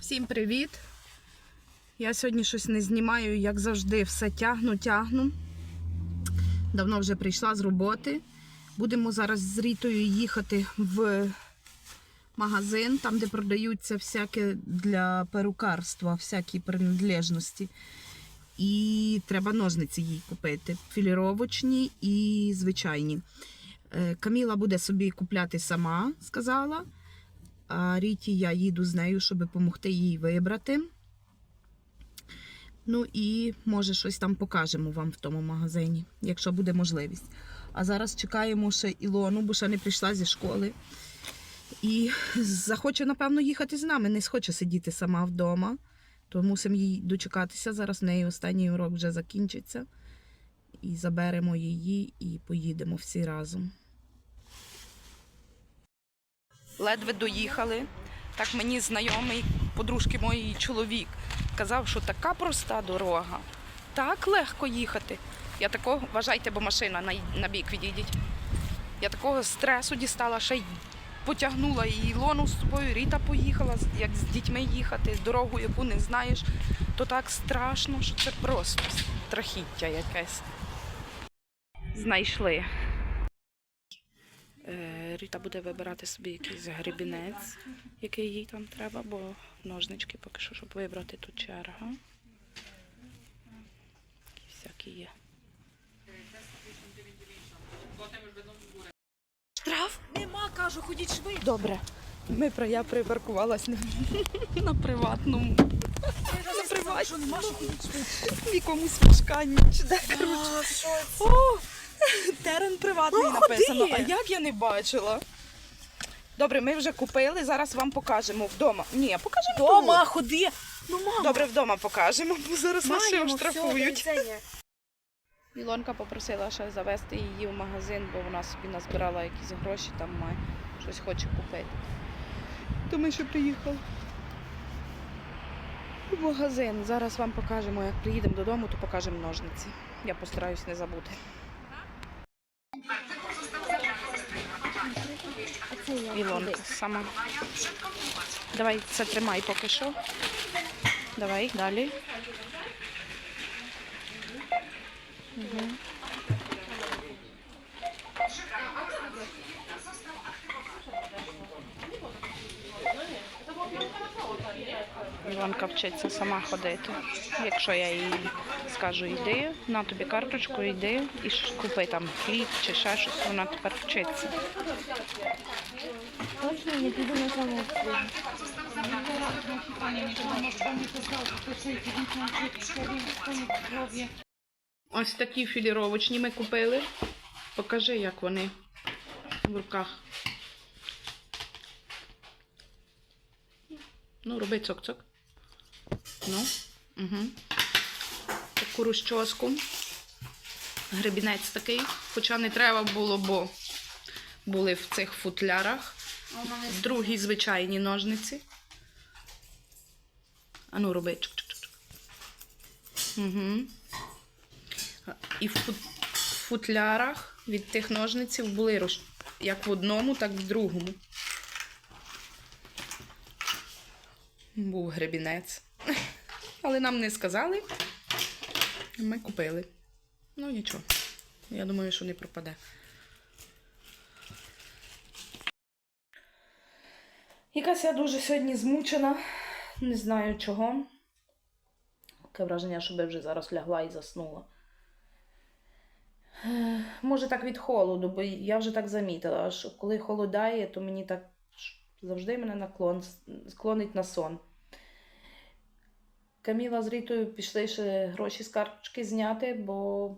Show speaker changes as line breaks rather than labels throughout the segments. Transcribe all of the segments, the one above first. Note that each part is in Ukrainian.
Всім привіт! Я сьогодні щось не знімаю, як завжди, все тягну, тягну. Давно вже прийшла з роботи. Будемо зараз з Рітою їхати в магазин, там, де продаються всяке для перукарства, всякі принадлежності. І треба ножниці їй купити. Філіровочні і звичайні. Е, Каміла буде собі купляти сама, сказала. А Ріті я їду з нею, щоб допомогти їй вибрати. Ну і може щось там покажемо вам в тому магазині, якщо буде можливість. А зараз чекаємо ще Ілону, бо ще не прийшла зі школи. І захоче, напевно, їхати з нами. Не схоче сидіти сама вдома. То мусимо їй дочекатися. Зараз в неї останній урок вже закінчиться. І заберемо її і поїдемо всі разом. Ледве доїхали. Так мені знайомий подружки моєї чоловік казав, що така проста дорога, так легко їхати. Я такого, вважайте, бо машина на, на бік відійдіть. Я такого стресу дістала, ще й потягнула і Ілону з собою, Ріта поїхала, як з дітьми їхати, дорогу, яку не знаєш, то так страшно, що це просто страхіття якесь. Знайшли. Ріта буде вибирати собі якийсь гребінець, який їй там треба, бо ножнички поки що, щоб вибрати тут черга. Такі всякі є. Штраф?
Нема, кажу, ходіть швидше.
Добре. Ми про я припаркувалась на, на приватному.
Я приват. що нема, що ходіть швидше.
В якомусь чи де? О, терен приватний написано. А як я не бачила? Добре, ми вже купили, зараз вам покажемо вдома. Ні, покажемо
Дома, ходи. Ну, мама.
Добре, вдома покажемо, бо зараз нас ще оштрафують. Ілонка попросила ще завести її в магазин, бо вона собі назбирала якісь гроші, там має щось хоче купити. То ми ще приїхали. В магазин. Зараз вам покажемо, як приїдемо додому, то покажемо ножниці. Я постараюсь не забути. Ілонка сама. Давай це тримай поки що. Давай, далі. Іванка вчиться сама ходити. Якщо я їй скажу йди, на тобі карточку, йди і купи там хліб чи ще щось, вона тепер вчиться. Ось такі філіровочні ми купили. Покажи, як вони в руках. Ну, роби цок-цок. Ну, угу. Таку розчоску. Гребінець такий. Хоча не треба було, бо були в цих футлярах. Другі звичайні ножниці. А ну, роби чик-чик-чик. Угу. І в футлярах від тих ножниців були як в одному, так і в другому. Був гребінець. Але нам не сказали. Ми купили. Ну нічого. Я думаю, що не пропаде. Якась я дуже сьогодні змучена. Не знаю чого. Таке враження, що би вже зараз лягла і заснула. Може так від холоду, бо я вже так замітила, що коли холодає, то мені так завжди мене наклон, склонить на сон. Каміла з Рітою пішли ще гроші з карточки зняти, бо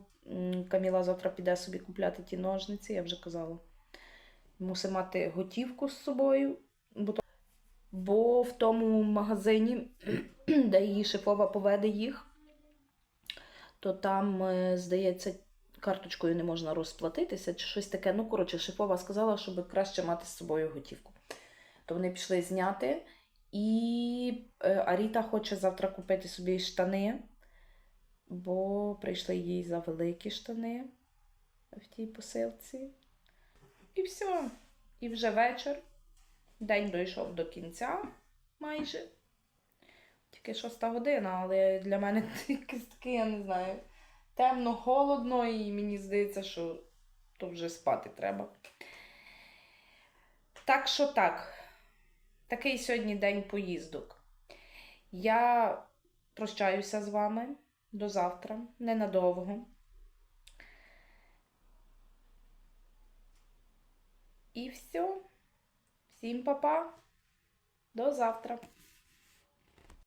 Каміла завтра піде собі купляти ті ножниці, я вже казала. Мусить мати готівку з собою, бо, то- бо в тому магазині, де її шефова поведе їх, то там, е, здається, карточкою не можна розплатитися чи щось таке. Ну, коротше, шефова сказала, щоб краще мати з собою готівку. То вони пішли зняти. І е, Аріта хоче завтра купити собі штани, бо прийшли їй за великі штани в тій посилці. І все. І вже вечір. День дійшов до кінця майже. Тільки шоста година, але для мене якесь таке, я не знаю, темно, холодно, і мені здається, що то вже спати треба. Так що так. Такий сьогодні день поїздок. Я прощаюся з вами до завтра, ненадовго. І все. Всім па-па. До завтра.